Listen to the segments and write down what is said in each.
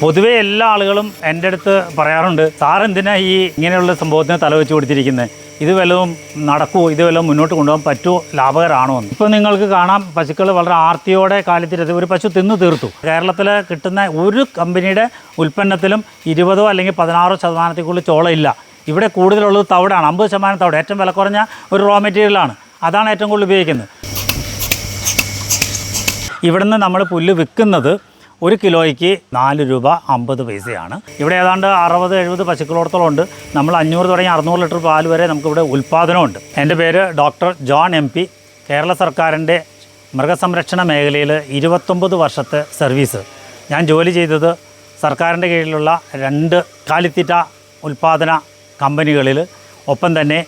പൊതുവെ എല്ലാ ആളുകളും എന്റെ അടുത്ത് പറയാറുണ്ട് സാർ എന്തിനാ ഈ ഇങ്ങനെയുള്ള സംഭവത്തിന് തലവെച്ച് കൊടുത്തിരിക്കുന്നത് ഇത് വല്ലതും നടക്കുമോ ഇത് വല്ലതും മുന്നോട്ട് കൊണ്ടുപോകാൻ പറ്റുമോ ലാഭകരമാണോ എന്ന്? ഇപ്പോൾ നിങ്ങൾക്ക് കാണാം പശുക്കൾ വളരെ ആർത്തിയോടെ കാലത്തിരുത്തി ഒരു പശു തിന്നു തീർത്തു. കേരളത്തിൽ കിട്ടുന്ന ഒരു കമ്പനിയുടെ ഉൽപ്പന്നത്തിലും ഇരുപതോ അല്ലെങ്കിൽ പതിനാറോ ശതമാനത്തേക്കുള്ള കൂടുതൽ ചോളയില്ല ഇവിടെ കൂടുതലുള്ളത് തവിടാണ് അമ്പത് ശതമാനം തവിട് ഏറ്റവും വില കുറഞ്ഞ ഒരു റോ മെറ്റീരിയലാണ് അതാണ് ഏറ്റവും കൂടുതൽ ഉപയോഗിക്കുന്നത്. ഇവിടുന്ന് നമ്മൾ പുല്ല് വിൽക്കുന്നത് ഒരു കിലോയ്ക്ക് നാല് രൂപ അമ്പത് പൈസയാണ്. ഇവിടെ ഏതാണ്ട് അറുപത് എഴുപത് പശുക്കളോടത്തോളം ഉണ്ട് നമ്മൾ അഞ്ഞൂറ് തുടങ്ങി അറുന്നൂറ് ലിറ്റർ പാൽ വരെ നമുക്കിവിടെ ഉൽപ്പാദനമുണ്ട്. എന്റെ പേര് doctor John M P. Kerala സർക്കാരിന്റെ മൃഗസംരക്ഷണ മേഖലയിൽ ഇരുപത്തൊമ്പത് വർഷത്തെ സർവീസ്. ഞാൻ ജോലി ചെയ്തത് സർക്കാരിന്റെ കീഴിലുള്ള രണ്ട് കാലിത്തീറ്റ ഉൽപ്പാദന കമ്പനികളിൽ. ഒപ്പം തന്നെ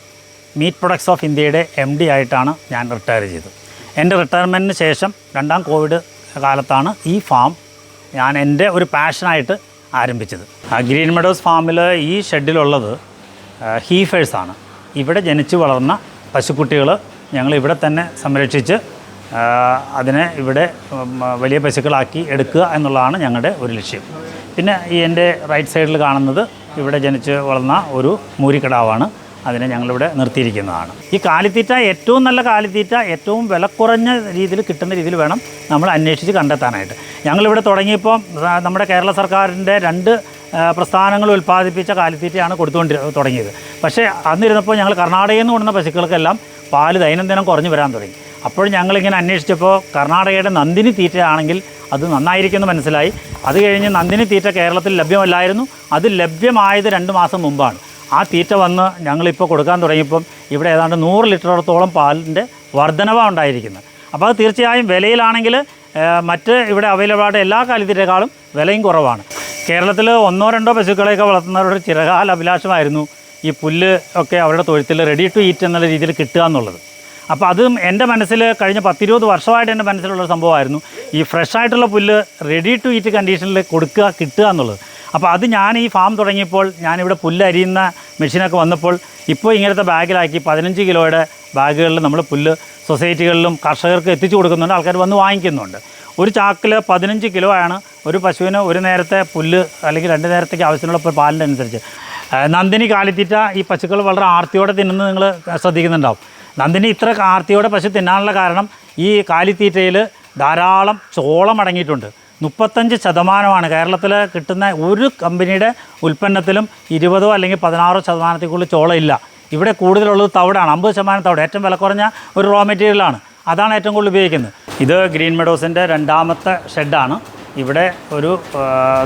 മീറ്റ് പ്രൊഡക്ട്സ് ഓഫ് ഇന്ത്യയുടെ എം ഡി ആയിട്ടാണ് ഞാൻ റിട്ടയർ ചെയ്തത്. എന്റെ റിട്ടയർമെന്റിന് ശേഷം രണ്ടാം കോവിഡ് കാലത്താണ് ഈ ഫാം ഞാൻ എന്റെ ഒരു പാഷനായിട്ട് ആരംഭിച്ചത്. ഗ്രീൻ മെഡോസ് ഫാമിൽ ഈ ഷെഡിലുള്ളത് ഹീഫേഴ്സാണ് ഇവിടെ ജനിച്ചു വളർന്ന പശുക്കുട്ടികൾ ഞങ്ങൾ ഇവിടെ തന്നെ സംരക്ഷിച്ച് അതിനെ ഇവിടെ വലിയ പശുക്കളാക്കി എടുക്കുക എന്നുള്ളതാണ് ഞങ്ങളുടെ ഒരു ലക്ഷ്യം. പിന്നെ ഈ എന്റെ റൈറ്റ് സൈഡിൽ കാണുന്നത് ഇവിടെ ജനിച്ച് വളർന്ന ഒരു മൂരിക്കിടാവാണ്. അതിനെ ഞങ്ങളിവിടെ നിർത്തിയിരിക്കുന്നതാണ്. ഈ കാലിത്തീറ്റ ഏറ്റവും നല്ല കാലിത്തീറ്റ ഏറ്റവും വില കുറഞ്ഞ രീതിയിൽ കിട്ടുന്ന രീതിയിൽ വേണം നമ്മൾ അന്വേഷിച്ച് കണ്ടെത്താനായിട്ട്. ഞങ്ങളിവിടെ തുടങ്ങിയപ്പോൾ നമ്മുടെ കേരള സർക്കാരിന്റെ രണ്ട് പ്രസ്ഥാനങ്ങൾ ഉൽപ്പാദിപ്പിച്ച കാലിത്തീറ്റയാണ് കൊടുത്തുകൊണ്ട് തുടങ്ങിയത്. പക്ഷേ അന്നിരുന്നപ്പോൾ ഞങ്ങൾ കർണാടകയിൽ നിന്ന് കൊണ്ടുവന്ന പശുക്കൾക്കെല്ലാം പാൽ ദൈനംദിനം കുറഞ്ഞു വരാൻ തുടങ്ങി. അപ്പോൾ ഞങ്ങളിങ്ങനെ അന്വേഷിച്ചപ്പോൾ കർണാടകയുടെ നന്ദിനി തീറ്റയാണെങ്കിൽ അത് നന്നായിരിക്കുമെന്ന് മനസ്സിലായി. അത് കഴിഞ്ഞ് നന്ദിനി തീറ്റ കേരളത്തിൽ ലഭ്യമല്ലായിരുന്നു. അത് ലഭ്യമായത് രണ്ട് മാസം മുമ്പാണ്. ആ തീറ്റ വന്ന് ഞങ്ങളിപ്പോൾ കൊടുക്കാൻ തുടങ്ങിയപ്പം ഇവിടെ ഏതാണ്ട് നൂറ് ലിറ്ററോളത്തോളം പാലിന്റെ വർധനവാണ് ഉണ്ടായിരിക്കുന്നത്. അപ്പോൾ അത് തീർച്ചയായും വിലയിലാണെങ്കിൽ മറ്റ് ഇവിടെ അവൈലബിൾ ആയിട്ട് എല്ലാ കാലിത്തീറ്റേക്കാളും വിലയും കുറവാണ്. കേരളത്തിൽ ഒന്നോ രണ്ടോ പശുക്കളെയൊക്കെ വളർത്തുന്നവരുടെ ചിരകാല അഭിലാഷമായിരുന്നു ഈ പുല്ല് ഒക്കെ അവരുടെ തൊഴുത്തിൽ റെഡി ടു ഈറ്റ് എന്നുള്ള രീതിയിൽ കിട്ടുക എന്നുള്ളത്. അപ്പോൾ അതും എന്റെ മനസ്സിൽ കഴിഞ്ഞ പത്തിരുപത് വർഷമായിട്ട് എന്റെ മനസ്സിലുള്ള സംഭവമായിരുന്നു. ഈ ഫ്രഷ് ആയിട്ടുള്ള പുല്ല് റെഡി ടു ഈറ്റ് കണ്ടീഷനിൽ കൊടുക്കുക കിട്ടുക എന്നുള്ളത്. അപ്പോൾ അത് ഞാൻ ഈ ഫാം തുടങ്ങിയപ്പോൾ ഞാനിവിടെ പുല്ലരിയുന്ന മെഷീനൊക്കെ വന്നപ്പോൾ ഇപ്പോൾ ഇങ്ങനത്തെ ബാഗിലാക്കി പതിനഞ്ച് കിലോയുടെ ബാഗുകളിൽ നമ്മൾ പുല്ല് സൊസൈറ്റികളിലും കർഷകർക്ക് എത്തിച്ചു കൊടുക്കുന്നുണ്ട്. ആൾക്കാർ വന്ന് വാങ്ങിക്കുന്നുണ്ട്. ഒരു ചാക്കിൽ പതിനഞ്ച് കിലോ ആണ് ഒരു പശുവിന് ഒരു നേരത്തെ പുല്ല് അല്ലെങ്കിൽ രണ്ട് നേരത്തേക്ക് ആവശ്യമുള്ള പാലിന്റെ അനുസരിച്ച് നന്ദിനി കാലിത്തീറ്റ ഈ പശുക്കൾ വളരെ ആർത്തിയോടെ തിന്നുന്നത് നിങ്ങൾ ശ്രദ്ധിക്കുന്നുണ്ടാവും. നന്ദിനി ഇത്ര ആർത്തിയോടെ പശു തിന്നാനുള്ള കാരണം ഈ കാലിത്തീറ്റയിൽ ധാരാളം ചോളം അടങ്ങിയിട്ടുണ്ട്. മുപ്പത്തഞ്ച് ശതമാനമാണ്. കേരളത്തിൽ കിട്ടുന്ന ഒരു കമ്പനിയുടെ ഉൽപ്പന്നത്തിലും ഇരുപതോ അല്ലെങ്കിൽ പതിനാറോ ശതമാനത്തിൽ ചോളം ഇല്ല. ഇവിടെ കൂടുതലുള്ളത് തവിടാണ്. അമ്പത് ശതമാനം തവിട്. ഏറ്റവും വില കുറഞ്ഞ ഒരു റോ മെറ്റീരിയലാണ് അതാണ് ഏറ്റവും കൂടുതൽ ഉപയോഗിക്കുന്നത്. ഇത് ഗ്രീൻ മെഡോസിന്റെ രണ്ടാമത്തെ ഷെഡാണ്. ഇവിടെ ഒരു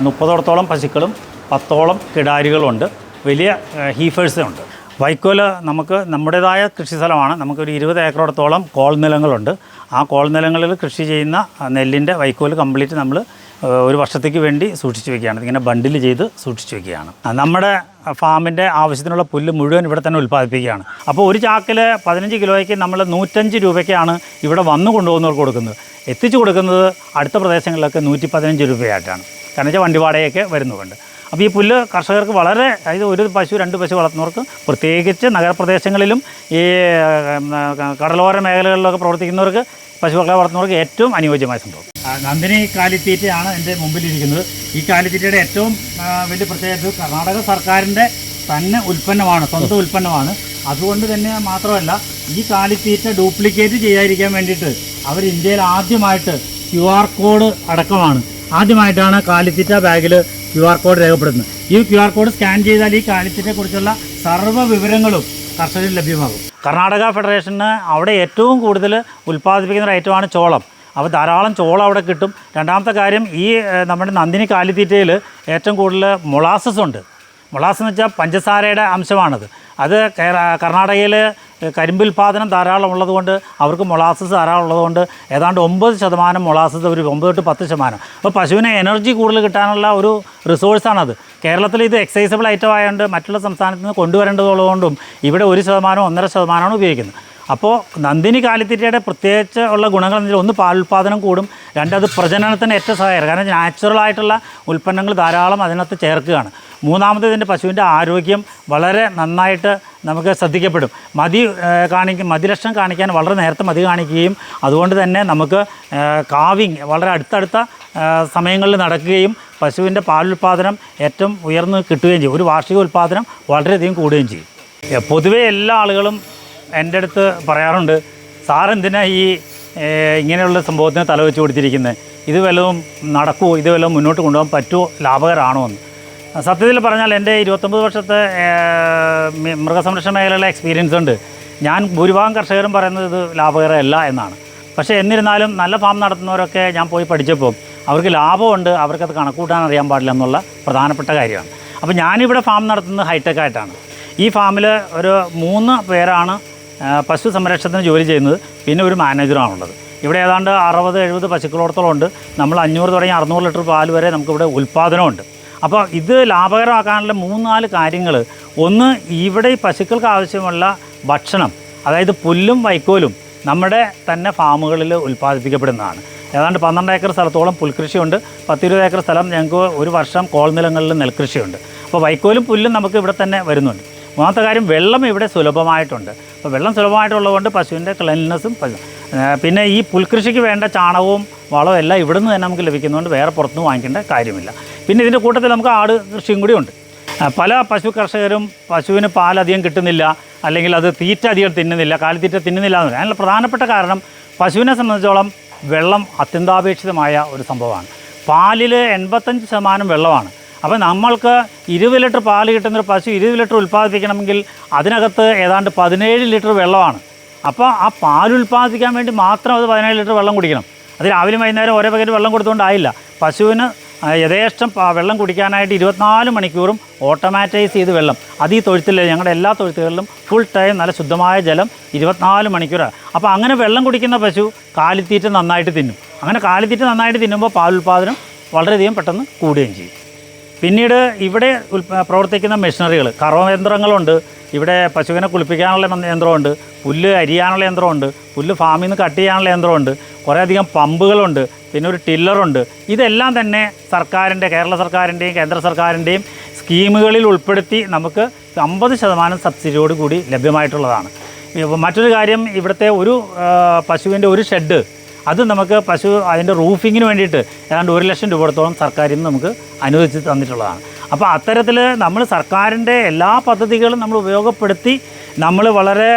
മുപ്പതോടത്തോളം പശുക്കളും പത്തോളം കിടാരികളുണ്ട്. വലിയ ഹീഫേഴ്സും ഉണ്ട് വൈക്കോൽ നമുക്ക് നമ്മുടേതായ കൃഷി സ്ഥലമാണ് നമുക്കൊരു ഇരുപത് ഏക്കറോടത്തോളം കോൾ നിലങ്ങളുണ്ട്. ആ കോൾ നിലങ്ങളിൽ കൃഷി ചെയ്യുന്ന നെല്ലിന്റെ വൈക്കോൽ കംപ്ലീറ്റ് നമ്മൾ ഒരു വർഷത്തേക്ക് വേണ്ടി സൂക്ഷിച്ച് വെക്കുകയാണ്. ഇങ്ങനെ ബണ്ടിൽ ചെയ്ത് സൂക്ഷിച്ച് വെക്കുകയാണ്. നമ്മുടെ ഫാമിന്റെ ആവശ്യത്തിനുള്ള പുല്ല് മുഴുവൻ ഇവിടെ തന്നെ ഉൽപ്പാദിപ്പിക്കുകയാണ്. അപ്പോൾ ഒരു ചാക്കിൽ പതിനഞ്ച് കിലോയ്ക്ക് നമ്മൾ നൂറ്റഞ്ച് രൂപയ്ക്കാണ് ഇവിടെ വന്നു കൊണ്ടുപോകുന്നവർക്ക് കൊടുക്കുന്നത്. എത്തിച്ചു കൊടുക്കുന്നത് അടുത്ത പ്രദേശങ്ങളിലൊക്കെ നൂറ്റി പതിനഞ്ച് രൂപയായിട്ടാണ്. കാരണം വെച്ചാൽ വണ്ടി വാടകയൊക്കെ വരുന്നുണ്ട്. അപ്പോൾ ഈ പുല്ല് കർഷകർക്ക് വളരെ അതായത് ഒരു പശു രണ്ട് പശു വളർത്തുന്നവർക്ക് പ്രത്യേകിച്ച് നഗരപ്രദേശങ്ങളിലും ഈ കടലോര മേഖലകളിലൊക്കെ പ്രവർത്തിക്കുന്നവർക്ക് പശുക്കളെ വളർത്തുന്നവർക്ക് ഏറ്റവും അനുയോജ്യമായ സംഭവം. നന്ദിനി കാലിത്തീറ്റയാണ് എന്റെ മുമ്പിലിരിക്കുന്നത്. ഈ കാലിത്തീറ്റയുടെ ഏറ്റവും വലിയ പ്രത്യേകത കർണാടക സർക്കാരിന്റെ തന്നെ ഉൽപ്പന്നമാണ് സ്വന്തം ഉൽപ്പന്നമാണ്. അതുകൊണ്ട് തന്നെ മാത്രമല്ല ഈ കാലിത്തീറ്റ ഡ്യൂപ്ലിക്കേറ്റ് ചെയ്യാതിരിക്കാൻ വേണ്ടിയിട്ട് അവർ ഇന്ത്യയിൽ ആദ്യമായിട്ട് ക്യു ആർ കോഡ് അടക്കമാണ്. ആദ്യമായിട്ടാണ് കാലിത്തീറ്റ ബാഗിൽ ക്യു ആർ കോഡ് രേഖപ്പെടുത്തുന്നത്. ഈ ക്യു ആർ കോഡ് സ്കാൻ ചെയ്താൽ ഈ കാലിത്തീറ്റയെക്കുറിച്ചുള്ള സർവ വിവരങ്ങളും കർഷകരിൽ ലഭ്യമാകും. കർണാടക ഫെഡറേഷന് അവിടെ ഏറ്റവും കൂടുതൽ ഉൽപ്പാദിപ്പിക്കുന്ന ഒരു ഐറ്റമാണ് ചോളം. അപ്പോൾ ധാരാളം ചോളം അവിടെ കിട്ടും. രണ്ടാമത്തെ കാര്യം ഈ നമ്മുടെ നന്ദിനി കാലിത്തീറ്റയിൽ ഏറ്റവും കൂടുതൽ മൊളാസസ് ഉണ്ട്. മൊളാസ് എന്ന് വെച്ചാൽ പഞ്ചസാരയുടെ അംശമാണത്. അത് കർണാടകയിൽ കരിമ്പ് ഉൽപ്പാദനം ധാരാളം ഉള്ളതുകൊണ്ട് അവർക്ക് മൊളാസസ് ധാരാളം ഉള്ളതുകൊണ്ട് ഏതാണ്ട് ഒമ്പത് ശതമാനം മൊളാസസ് ഒരു ഒമ്പത് തൊട്ട് പത്ത് ശതമാനം. അപ്പോൾ പശുവിനെ എനർജി കൂടുതൽ കിട്ടാനുള്ള ഒരു റിസോഴ്സാണത്. കേരളത്തിൽ ഇത് എക്സൈസബിൾ ഐറ്റം ആയതുകൊണ്ട് മറ്റുള്ള സംസ്ഥാനത്ത് നിന്ന് കൊണ്ടുവരേണ്ടതുള്ളതുകൊണ്ടും ഇവിടെ ഒരു ശതമാനം ഒന്നര ശതമാനമാണ് ഉപയോഗിക്കുന്നത്. അപ്പോൾ നന്ദിനി കാലിത്തീറ്റയുടെ പ്രത്യേകിച്ച് ഉള്ള ഗുണങ്ങൾ എന്ന് വെച്ചാൽ ഒന്ന് പാലുൽപാദനം കൂടും രണ്ട് അത് പ്രജനനത്തിന് ഏറ്റവും സഹായകരം കാരണം നാച്ചുറൽ ആയിട്ടുള്ള ഉൽപ്പന്നങ്ങൾ ധാരാളം അതിനകത്ത് ചേർക്കുകയാണ്. മൂന്നാമത് ഇതിന്റെ പശുവിന്റെ ആരോഗ്യം വളരെ നന്നായിട്ട് നമുക്ക് ശ്രദ്ധിക്കപ്പെടും. മതി കാണിക്കും മതിലക്ഷണം കാണിക്കാൻ വളരെ നേരത്തെ മതി കാണിക്കുകയും അതുകൊണ്ട് തന്നെ നമുക്ക് കാവിങ് വളരെ അടുത്തടുത്ത സമയങ്ങളിൽ നടക്കുകയും പശുവിന്റെ പാലുൽപാദനം ഏറ്റവും ഉയർന്ന് കിട്ടുകയും ചെയ്യും. ഒരു വാർഷിക ഉൽപ്പാദനം വളരെയധികം കൂടുകയും ചെയ്യും. പൊതുവേ എല്ലാ ആളുകളും എന്റെ അടുത്ത് പറയാറുണ്ട് സാറെന്തിനാ ഈ ഇങ്ങനെയുള്ള സംഭവത്തിന് തലവെച്ച് കൊടുത്തിരിക്കുന്നത് ഇത് വല്ലതും നടക്കുമോ ഇത് വല്ലതും മുന്നോട്ട് കൊണ്ടുപോകാൻ പറ്റുമോ ലാഭകരമാണോ? എന്ന്. സത്യത്തിൽ പറഞ്ഞാൽ എന്റെ ഇരുപത്തൊമ്പത് വർഷത്തെ മൃഗസംരക്ഷണ മേഖലയിലെ എക്സ്പീരിയൻസ് ഉണ്ട്. ഞാൻ ഭൂരിഭാഗം കർഷകരും പറയുന്നത് ഇത് ലാഭകരമല്ല എന്നാണ്. പക്ഷേ എന്നിരുന്നാലും നല്ല ഫാം നടത്തുന്നവരൊക്കെ ഞാൻ പോയി പഠിച്ചപ്പോൾ അവർക്ക് ലാഭമുണ്ട് അവർക്കത് കണക്കൂട്ടാൻ അറിയാൻ പാടില്ല എന്നുള്ള പ്രധാനപ്പെട്ട കാര്യമാണ്. അപ്പോൾ ഞാനിവിടെ ഫാം നടത്തുന്നത് ഹൈടെക് ആയിട്ടാണ്. ഈ ഫാമിൽ ഒരു മൂന്ന് പേരാണ് പശു സംരക്ഷണത്തിന് ജോലി ചെയ്യുന്നത്. പിന്നെ ഒരു മാനേജറാണുള്ളത് ഇവിടെ ഏതാണ്ട് അറുപത് എഴുപത് പശുക്കളോടത്തോളം ഉണ്ട്. നമ്മൾ അഞ്ഞൂറ് തുടങ്ങി അറുന്നൂറ് ലിറ്റർ പാൽ വരെ നമുക്കിവിടെ ഉൽപ്പാദനമുണ്ട്. അപ്പോൾ ഇത് ലാഭകരമാക്കാനുള്ള മൂന്ന് നാല് കാര്യങ്ങൾ ഒന്ന് ഇവിടെ ഈ പശുക്കൾക്ക് ആവശ്യമുള്ള ഭക്ഷണം അതായത് പുല്ലും വൈക്കോലും നമ്മുടെ തന്നെ ഫാമുകളിൽ ഉൽപ്പാദിപ്പിക്കപ്പെടുന്നതാണ്. ഏതാണ്ട് പന്ത്രണ്ട് ഏക്കർ സ്ഥലത്തോളം പുൽകൃഷിയുണ്ട്. പത്തിരുപത് ഏക്കർ സ്ഥലം ഞങ്ങൾക്ക് ഒരു വർഷം കോൾ നിലങ്ങളിൽ നെൽകൃഷിയുണ്ട്. അപ്പോൾ വൈക്കോലും പുല്ലും നമുക്ക് ഇവിടെ തന്നെ വരുന്നുണ്ട്. മൂന്നാമത്തെ കാര്യം വെള്ളം ഇവിടെ സുലഭമായിട്ടുണ്ട്. അപ്പോൾ വെള്ളം സുലഭമായിട്ടുള്ളതുകൊണ്ട് പശുവിന്റെ ക്ലെൻനെസ്സും പിന്നെ ഈ പുൽകൃഷിക്ക് വേണ്ട ചാണകവും വളവും എല്ലാം ഇവിടെ നിന്ന് തന്നെ നമുക്ക് ലഭിക്കുന്നതുകൊണ്ട് വേറെ പുറത്തുനിന്ന് വാങ്ങിക്കേണ്ട കാര്യമില്ല. പിന്നെ ഇതിന്റെ കൂട്ടത്തിൽ നമുക്ക് ആട് കൃഷിയും കൂടി ഉണ്ട്. പല പശു കർഷകരും പശുവിന് പാലധികം കിട്ടുന്നില്ല അല്ലെങ്കിൽ അത് തീറ്റ അധികം തിന്നുന്നില്ല കാലിത്തീറ്റ തിന്നുന്നില്ല എന്ന് പറയാം അതിനുള്ള പ്രധാനപ്പെട്ട കാരണം പശുവിനെ സംബന്ധിച്ചോളം വെള്ളം അത്യന്താപേക്ഷിതമായ ഒരു സംഭവമാണ്. പാലിൽ എൺപത്തഞ്ച് ശതമാനം വെള്ളമാണ്. അപ്പോൾ നമ്മൾക്ക് ഇരുപത് ലിറ്റർ പാൽ കിട്ടുന്നൊരു പശു ഇരുപത് ലിറ്റർ ഉൽപ്പാദിപ്പിക്കണമെങ്കിൽ അതിനകത്ത് ഏതാണ്ട് പതിനേഴ് ലിറ്റർ വെള്ളമാണ്. അപ്പോൾ ആ പാൽ ഉൽപ്പാദിപ്പിക്കാൻ വേണ്ടി മാത്രം അത് പതിനേഴ് ലിറ്റർ വെള്ളം കുടിക്കണം. അത് രാവിലെ വൈകുന്നേരം ഓരോ പകരം വെള്ളം കൊടുത്തുകൊണ്ടായില്ല. പശുവിന് യഥേഷ്ടം വെള്ളം കുടിക്കാനായിട്ട് ഇരുപത്തിനാല് മണിക്കൂറും ഓട്ടോമാറ്റൈസ് ചെയ്ത് വെള്ളം. അത് ഈ തൊഴുത്തിൽ ഞങ്ങളുടെ എല്ലാ തൊഴുത്തുകളിലും ഫുൾ ടൈം നല്ല ശുദ്ധമായ ജലം ഇരുപത്തിനാല് മണിക്കൂറാണ്. അപ്പോൾ അങ്ങനെ വെള്ളം കുടിക്കുന്ന പശു കാലിത്തീറ്റ നന്നായിട്ട് തിന്നും. അങ്ങനെ കാലിത്തീറ്റ നന്നായിട്ട് തിന്നുമ്പോൾ പാലുൽപാദനം വളരെയധികം പെട്ടെന്ന് കൂടുകയും ചെയ്യും. പിന്നീട് ഇവിടെ പ്രവർത്തിക്കുന്ന മെഷീനറികൾ കറവയന്ത്രങ്ങളുണ്ട് ഇവിടെ പശുവിനെ കുളിപ്പിക്കാനുള്ള യന്ത്രമുണ്ട്. പുല്ല് അരിയാനുള്ള യന്ത്രമുണ്ട്. പുല്ല് ഫാമിൽ നിന്ന് കട്ട് ചെയ്യാനുള്ള യന്ത്രമുണ്ട്. കുറേയധികം പമ്പുകളുണ്ട്. പിന്നെ ഒരു ടില്ലറുണ്ട്. ഇതെല്ലാം തന്നെ സർക്കാരിന്റെ കേരള സർക്കാരിന്റെയും കേന്ദ്ര സർക്കാരിന്റെയും സ്കീമുകളിൽ ഉൾപ്പെടുത്തി നമുക്ക് അമ്പത് ശതമാനം സബ്സിഡിയോട് കൂടി ലഭ്യമായിട്ടുള്ളതാണ് മറ്റൊരു കാര്യം ഇവിടുത്തെ ഒരു പശുവിന്റെ ഒരു ഷെഡ് അത് നമുക്ക് പശു അതിന്റെ റൂഫിങ്ങിന് വേണ്ടിയിട്ട് ഏതാണ്ട് ഒരു ലക്ഷം രൂപത്തോളം സർക്കാരിൽ നിന്ന് നമുക്ക് അനുവദിച്ച് തന്നിട്ടുള്ളതാണ്. അപ്പോൾ അത്തരത്തിൽ നമ്മൾ സർക്കാരിന്റെ എല്ലാ പദ്ധതികളും നമ്മൾ ഉപയോഗപ്പെടുത്തി നമ്മൾ വളരെ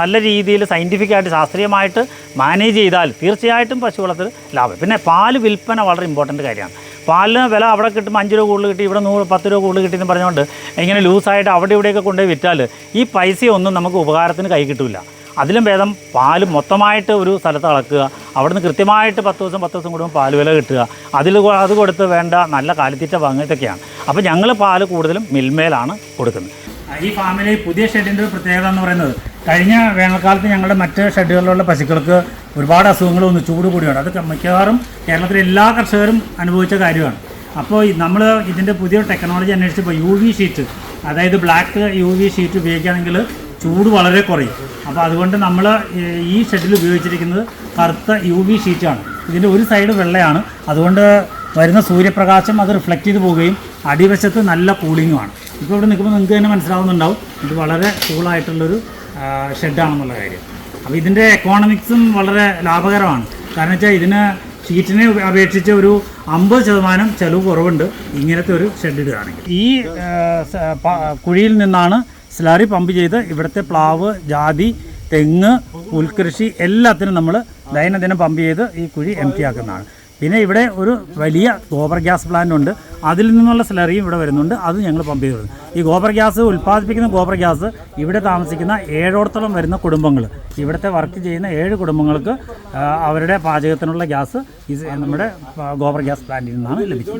നല്ല രീതിയിൽ സയന്റിഫിക്കായിട്ട് ശാസ്ത്രീയമായിട്ട് മാനേജ് ചെയ്താൽ തീർച്ചയായിട്ടും പശു വളർത്തൽ ലാഭം. പിന്നെ പാൽ വിൽപ്പന വളരെ ഇമ്പോർട്ടന്റ് കാര്യമാണ്. പാലിന് വില അവിടെ കിട്ടുമ്പോൾ അഞ്ച് രൂപ കൂടുതൽ കിട്ടി ഇവിടെ നൂറ് പത്ത് രൂപ കൂടുതൽ കിട്ടി എന്ന് പറഞ്ഞുകൊണ്ട് ഇങ്ങനെ ലൂസായിട്ട് അവിടെ ഇവിടെയൊക്കെ കൊണ്ടുപോയി വിറ്റാൽ ഈ പൈസയൊന്നും നമുക്ക് ഉപകാരത്തിന് കൈ കിട്ടില്ല അതിലും ഭേദം പാൽ മൊത്തമായിട്ട് ഒരു സ്ഥലത്ത് അളക്കുക. അവിടുന്ന് കൃത്യമായിട്ട് പത്ത് ദിവസം പത്ത് ദിവസം കൂടുമ്പോൾ പാൽ വില കിട്ടുക. അതിൽ അത് കൊടുത്ത് വേണ്ട നല്ല കാലിത്തീറ്റ വാങ്ങുക ഇതൊക്കെയാണ്. അപ്പോൾ ഞങ്ങൾ പാൽ കൂടുതലും മിൽമേലാണ് കൊടുക്കുന്നത്. ഈ ഫാമിലെ പുതിയ ഷെഡിന്റെ ഒരു പ്രത്യേകത എന്ന് പറയുന്നത് കഴിഞ്ഞ വേനൽക്കാലത്ത് ഞങ്ങളുടെ മറ്റ് ഷെഡുകളിലുള്ള പശുക്കൾക്ക് ഒരുപാട് അസുഖങ്ങൾ വന്നു ചൂട് കൂടിയാണ് അത് മിക്കവാറും കേരളത്തിലെ എല്ലാ കർഷകരും അനുഭവിച്ച കാര്യമാണ്. അപ്പോൾ നമ്മൾ ഇതിന്റെ പുതിയ ടെക്നോളജി അന്വേഷിച്ചപ്പോൾ യു വി ഷീറ്റ് അതായത് ബ്ലാക്ക് യു വി ഷീറ്റ് ഉപയോഗിക്കുകയാണെങ്കിൽ ചൂട് വളരെ കുറയും. അപ്പോൾ അതുകൊണ്ട് നമ്മൾ ഈ ഷെഡിൽ ഉപയോഗിച്ചിരിക്കുന്നത് കറുത്ത യു വി ഷീറ്റാണ് ഇതിന്റെ ഒരു സൈഡ് വെള്ളയാണ്. അതുകൊണ്ട് വരുന്ന സൂര്യപ്രകാശം അത് റിഫ്ലക്റ്റ് ചെയ്ത് പോവുകയും അടിവശത്ത് നല്ല കൂളിങ്ങുമാണ് ഇപ്പോൾ ഇവിടെ നിൽക്കുമ്പോൾ നിങ്ങൾക്ക് തന്നെ മനസ്സിലാവുന്നുണ്ടാവും. ഇത് വളരെ കൂളായിട്ടുള്ളൊരു ഷെഡാണെന്നുള്ള കാര്യം. അപ്പോൾ ഇതിന്റെ എക്കോണമിക്സും വളരെ ലാഭകരമാണ്. കാരണം വെച്ചാൽ ഇതിന് ഷീറ്റിനെ അപേക്ഷിച്ച് ഒരു അമ്പത് ശതമാനം ചെലവ് കുറവുണ്ട് ഇങ്ങനത്തെ ഒരു ഷെഡ് ഇടുകയാണെങ്കിൽ. ഈ കുഴിയിൽ നിന്നാണ് സ്ലറി പമ്പ് ചെയ്ത് ഇവിടുത്തെ പ്ലാവ് ജാതി തെങ്ങ് പുൽകൃഷി എല്ലാത്തിനും നമ്മൾ ദൈനംദിനം പമ്പ് ചെയ്ത് ഈ കുഴി എം ടി ആക്കുന്നതാണ്. പിന്നെ ഇവിടെ ഒരു വലിയ ഗോബർ ഗ്യാസ് പ്ലാന്റ് ഉണ്ട്. അതിൽ നിന്നുള്ള സ്ലറിയും ഇവിടെ വരുന്നുണ്ട്. അത് ഞങ്ങൾ പമ്പ് ചെയ്ത്. ഈ ഗോബർ ഗ്യാസ് ഉൽപ്പാദിപ്പിക്കുന്ന ഗോബർ ഗ്യാസ് ഇവിടെ താമസിക്കുന്ന ഏഴോടത്തോളം വരുന്ന കുടുംബങ്ങൾ ഇവിടുത്തെ വർക്ക് ചെയ്യുന്ന ഏഴ് കുടുംബങ്ങൾക്ക് അവരുടെ പാചകത്തിനുള്ള ഗ്യാസ് നമ്മുടെ ഗോബർ ഗ്യാസ് പ്ലാന്റിൽ നിന്നാണ് ലഭിക്കുന്നത്